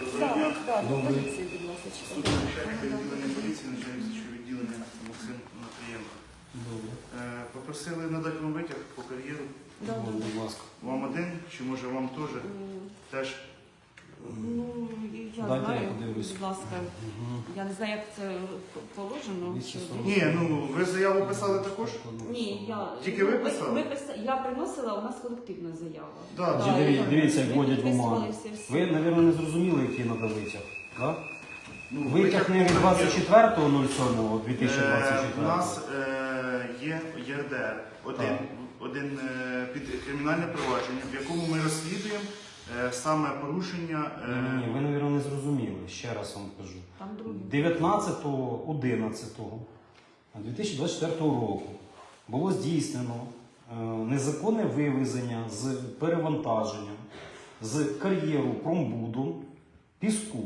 Доброго дня. Добрий. поліції, будь ласка. Суд начальник відділення поліції, начальник слідчого відділення Максим Матвієнко. Е, Попросили надати вам витяг по кар'єру. Будь ласка. Вам один, чи може вам теж? Теж. Ну, я Дайте знаю, я подивлюсь. будь ласка. Я не знаю, як це положено. Чи-. Ні, ну ви заяву писали також? Ні, я Тільки ви ми- писали? Ми, писа- я приносила, у нас колективна заява. Да, Да, Чи диві- я- Дивіться, як ми вводять підписували бумагу. всі- всі. Ви, мабуть, не зрозуміли, який надо витяг. Да? Ну, Витяг не від по кар'єру. 24.07.2024. Е, У нас е, є ЄРДР, один, Так. один е, під кримінальне провадження, в якому ми розслідуємо саме порушення. е, Ні, ні, ви, мабуть, не зрозуміли. Ще раз вам кажу. Там другі. 19.11.2024 року було здійснено е, незаконне вивезення з перевантаженням з кар'єру промбуду піску.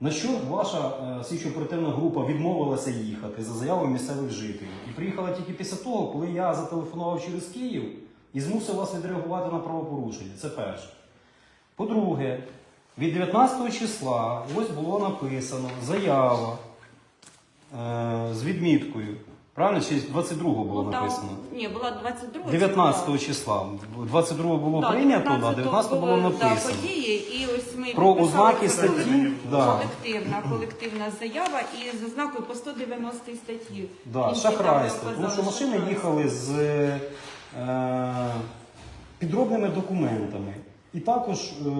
На що ваша е, слідчо-оперативна група відмовилася їхати за заявою місцевих жителів. І приїхала тільки після того, коли я зателефонував через Київ і змусив вас відреагувати на правопорушення. Це перше. По-друге, від 19 числа ось було написано заява е, з відміткою. Правильно? Чи 22 було Ну, там- написано? Ні, була 22 19 числа. 22 було Да, прийнято, да, 19 19 було да, написано. події, і ось ми Про підписали ознаки це статті. Да. колективна, колективна заява і з ознакою по 190 статті. Да, Інші шахрайство. Тому що машини шахрайство. їхали з е, підробними документами. І також е,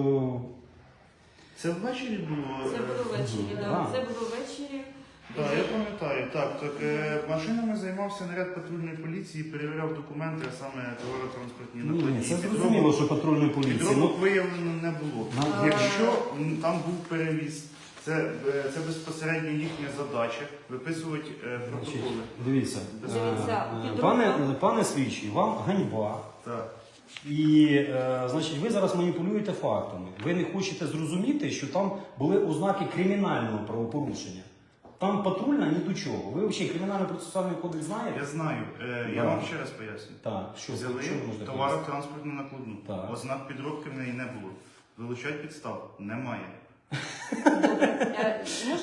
Це ввечері було. Це е, було ввечері, да. Да. Це було ввечері. Так, я пам'ятаю. Так, так е, машинами займався наряд патрульної поліції, перевіряв документи, а саме товаротранспортні ні, накладні. ні, це зрозуміло, що патрульної поліції. Ну, Підробок виявлено не було. Ну, Якщо м, там був перевіз, це, е, це безпосередньо їхня задача виписувати е, протоколи. дивіться, Дивіться, е, е, пане, пане слідчий, вам ганьба. Так. І е, значить, ви зараз маніпулюєте фактами. Ви не хочете зрозуміти, що там були ознаки кримінального правопорушення. Там патрульна ні до чого. Ви взагалі кримінальний процесуальний кодекс знаєте? Я знаю, е, я Да. вам ще раз поясню. Так, що, Взяли що ви можете товаротранспортну накладну. Так. Ознак підробки в неї не було. Вилучать підстав немає.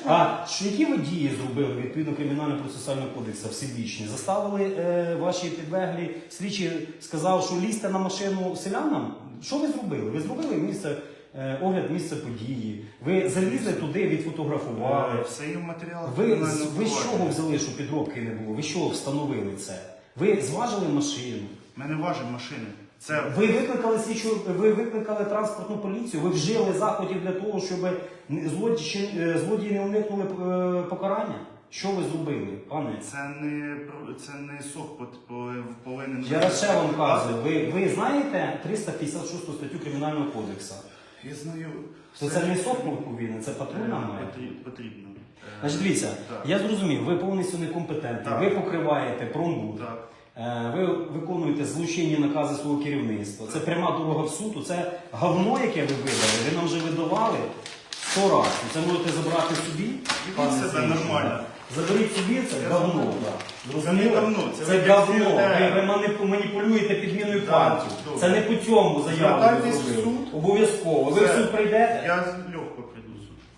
А що які ви дії зробили відповідно кримінального процесуального кодексу всебічні? Заставили е, ваші підлеглі слідчі сказав, що лізьте на машину селянам? Що ви зробили? Ви зробили місце е, огляд місця події. Ви залізли туди, відфотографували. Все є в матеріалах. Ви, ви з чого взяли, що підробки не було? Ви що встановили це? Ви зважили машину? Ми не важимо машини. Це Ви викликали слідчу, ви викликали транспортну поліцію, ви вжили заходів для того, щоб злодії, е, злодії не уникнули е, покарання? Що ви зробили, пане? Це не про- це не по- повинен. Я раз ще вам кажу, ви, ви знаєте 356 статтю Кримінального кодексу? Я знаю. То це не сок повинен, це патрульна Е, має. потрі- Потрібно. Е, Значить, дивіться, Так. я зрозумів, ви повністю некомпетентні, Так. ви покриваєте промбуд. Так. Е, Ви виконуєте злочинні накази свого керівництва. Це пряма дорога в суд. Це говно, яке ви видали. Ви нам вже видавали сто разів. Це можете забрати собі. пане себе слідчий. нормально. Заберіть собі це говно. да. Це не говно, це Це ви говно. Ви, ви маніп- маніпулюєте підміною Так, партії. добре. Це не по цьому заяву. Звертайтесь в зробили. суд. Обов'язково. Ви в Це- суд прийдете? Я легко прийду.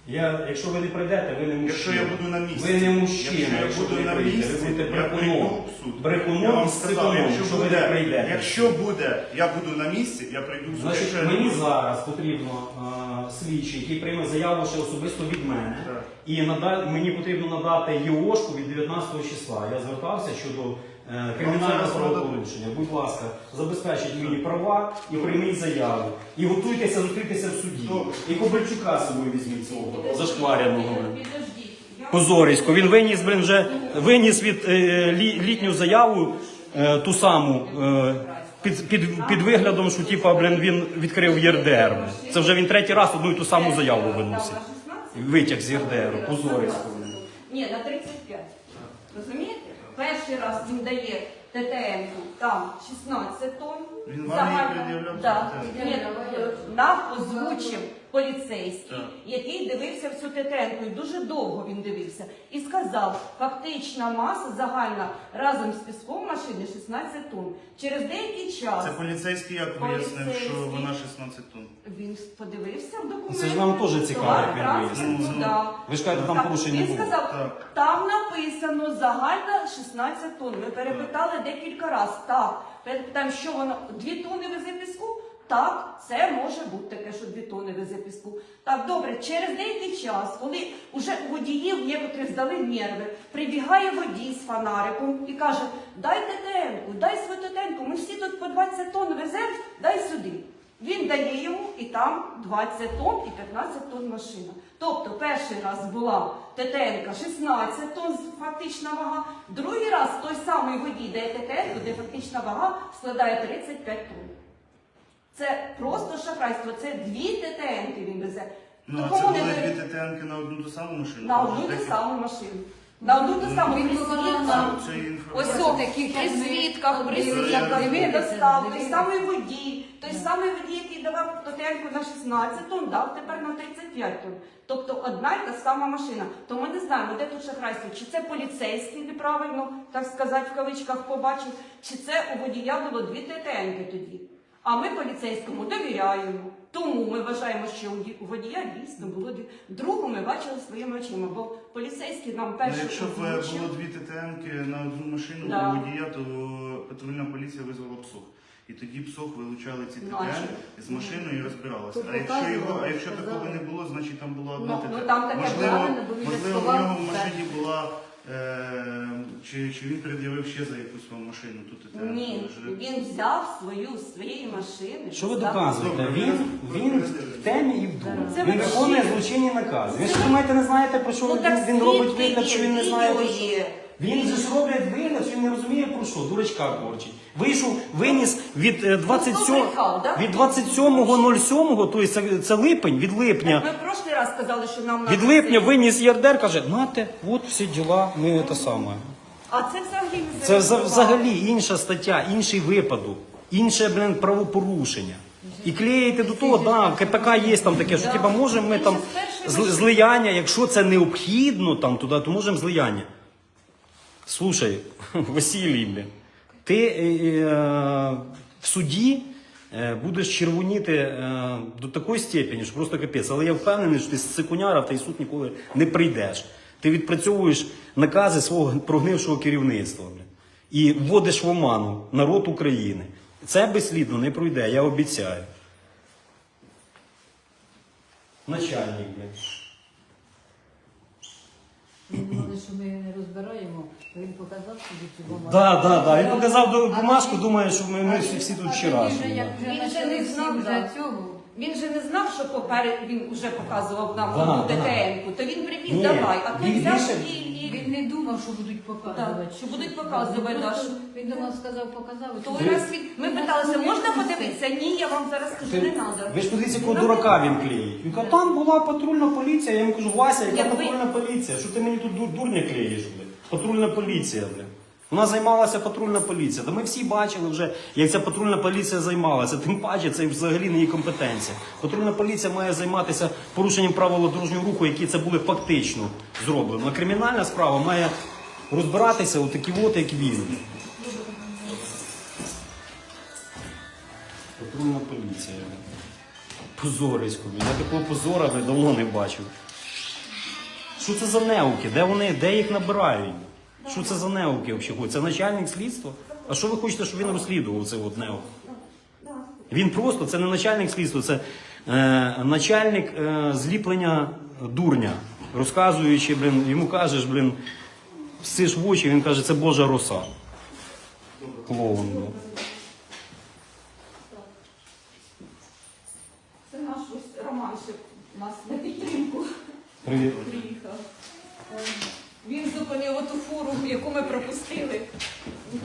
Я, якщо ви не прийдете, ви не мужчина. Якщо я буду на місці. Ви не мужчина, Якщо я буду ви на прийдете. місці, ви будете я брехуном. в суд. Брехуном вам і сказав, сикуном, якщо якщо ви не буде, прийдете. якщо буде, я буду на місці, я прийду в суд. Значить, Якщо я мені буду- зараз потрібно а, слідчий, який прийме заяву ще особисто від мене, Так. і нада- мені потрібно надати ЄОшку від 19 числа. Я звертався щодо е, кримінального зараз правопорушення. Будь ласка, забезпечіть мені права і прийміть заяву. І готуйтеся зустрітися в суді. І Кобальчука з собою візьміть цього зашкваряного. Позорисько. Він виніс, блин, вже виніс від е, лі- літню заяву е, ту саму. Е, під, під, під виглядом, що типа, блин, він відкрив ЄРДР. Це вже він третій раз одну і ту саму заяву виносить. Витяг з ЄРДРу, позорисько. Ні, на 35. Розумієте? Перший раз він дає ТТН там 16 тонн. Він вам її пред'являв, Да. ТТН? Ні, е, нам озвучив поліцейський, Так. який дивився всю ТТНку, і дуже довго він дивився, і сказав, фактична маса загальна разом з піском машини 16 тонн. Через деякий час Це поліцейський як вияснив, що вона 16 тонн. він подивився в документи. Це ж нам теж цікаво, як він вияснив. Ви ж кажете, там порушень не Він сказав, Так. там написано загальна 16 тонн. Ми перепитали декілька разів. Так, перепитаємо, що воно дві тонни везе піску. Так, це може бути таке, що дві тонни везе піску. Так, добре, через деякий час, коли вже у водіїв некоторі здали нерви, прибігає водій з фонариком і каже: дай ТТНку, дай свою ми всі тут по 20 тонн веземо, дай сюди. Він дає йому і там 20 тонн і 15 тонн машина. Тобто перший раз була ТТНка 16 тонн фактична вага, другий раз той самий водій дає ТТНку, де фактична вага складає 35 тонн. Це просто шахрайство, це дві ТТНки він везе. Ну, а це були не дві ви- ТТНки на одну ту саму машину? на одну ту саму машину. На одну ту саму Він показав. Це Ось інформація. Такі при свідках, при свідках, він дивилися, достав, той самий водій, той самий водій, який давав тотельку на 16 тонн, дав тепер на 35 тонн. Тобто одна й та сама машина. То ми не знаємо, де тут шахрайство. Чи це поліцейський неправильно, так сказати, в кавичках побачив, чи це у водія було дві ТТНки тоді. А ми поліцейському довіряємо. Тому ми вважаємо, що у водія дійсно було дві. Другу ми бачили своїми очима, бо поліцейський нам Ну, якщо б озвучив. було дві ТТНки на одну машину Да. у водія, то патрульна поліція визвала псох. І тоді псох вилучали ці ТТН що? з машиною і розбиралися. Тут А якщо його, а показували, якщо такого не було, значить там була одна Ну, ТТН. ну, там таке можливо, правильно, бо він можливо, в нього в машині була е, чи, чи він пред'явив ще за якусь свою машину ту ТТН. Ні, Вже- він взяв свою з своєї машини. Що ви доказуєте? Добре, Він, ви- він в темі і в думі. Це Він виконує злочинні накази. Ви ж думаєте, не знаєте, про що Ну, він, так він робить свідки вигляд, що він не є, знає. про що. є. Він же ж роблять вигляд, що він не розуміє про що, дурачка корчить. Вийшов, виніс від е, 27 Ну, брехав, да? від 27.07, тобто це, це липень, від липня. Ми в прошлий раз сказали, що нам Від надо липня це. виніс ЄРДР, каже, нате, от всі діла, ми те саме. А це взагалі не Це зареєстрували. взагалі інша стаття, інший випадок, інше блин, правопорушення. І клеїти до того, да, в КПК є там таке, що типа можемо ми там же з першої з- машини. злияння, якщо це необхідно там туди, то можемо злияння. Слушай, Василій, блін, ти е, е, в суді е, будеш червоніти е, до такої степені, що просто капець. Але я впевнений, що ти з цикуняра в той суд ніколи не прийдеш. Ти відпрацьовуєш накази свого прогнившого керівництва блін, і вводиш в оману народ України. Це безслідно не пройде, я обіцяю. Начальник, блін. Ми думали, що ми не розбираємо, він показав собі цю бумагу. Да, да, да. Він показав до- бумажку, думає, що ми, ми всі, всі тут вчорашні. да. Він же не знав, вже да. цього. Він же не знав, що поперед він вже показував нам Да, одну да. ТТН-ку, то він прибіг, Ні, давай, а той він взяв більше- і, не думав, що будуть показувати. Так, що будуть показувати, Він да, що- Він до нас сказав, показав. і той раз він, ми питалися, можна подивитися? Ні, я вам зараз скажу, не треба. Ви ж подивіться, якого дурака він клеїть. Він каже, там була патрульна поліція. Я йому кажу, Вася, яка Якби- патрульна поліція? Що ти мені тут дур- дурня клеїш, блядь? Патрульна поліція, блядь. Вона займалася патрульна поліція. Та ми всі бачили вже, як ця патрульна поліція займалася. Тим паче це взагалі не її компетенція. Патрульна поліція має займатися порушенням правил дорожнього руху, які це були фактично зроблено. А кримінальна справа має розбиратися у такі от, як він. Патрульна поліція. Позорисько. Я такого позора давно не бачив. Що це за неуки? Де вони, де їх набирають? Що це за неуки взагалі? Це начальник слідства? А що ви хочете, щоб він розслідував це от неук? Він просто, це не начальник слідства, це е, начальник е, зліплення дурня. Розказуючи, блін, йому кажеш, блін, всиш в очі, він каже, це Божа роса. Клоун. Це наш Романчик у нас на підтримку Привіт. Зупинив оту фуру, яку ми пропустили.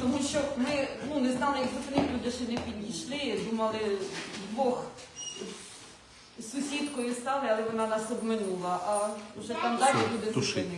Тому що ми ну, не знали, як зупинити, люди ще не підійшли, думали Бог сусідкою стали, але вона нас обминула. А вже там далі люди зупинили.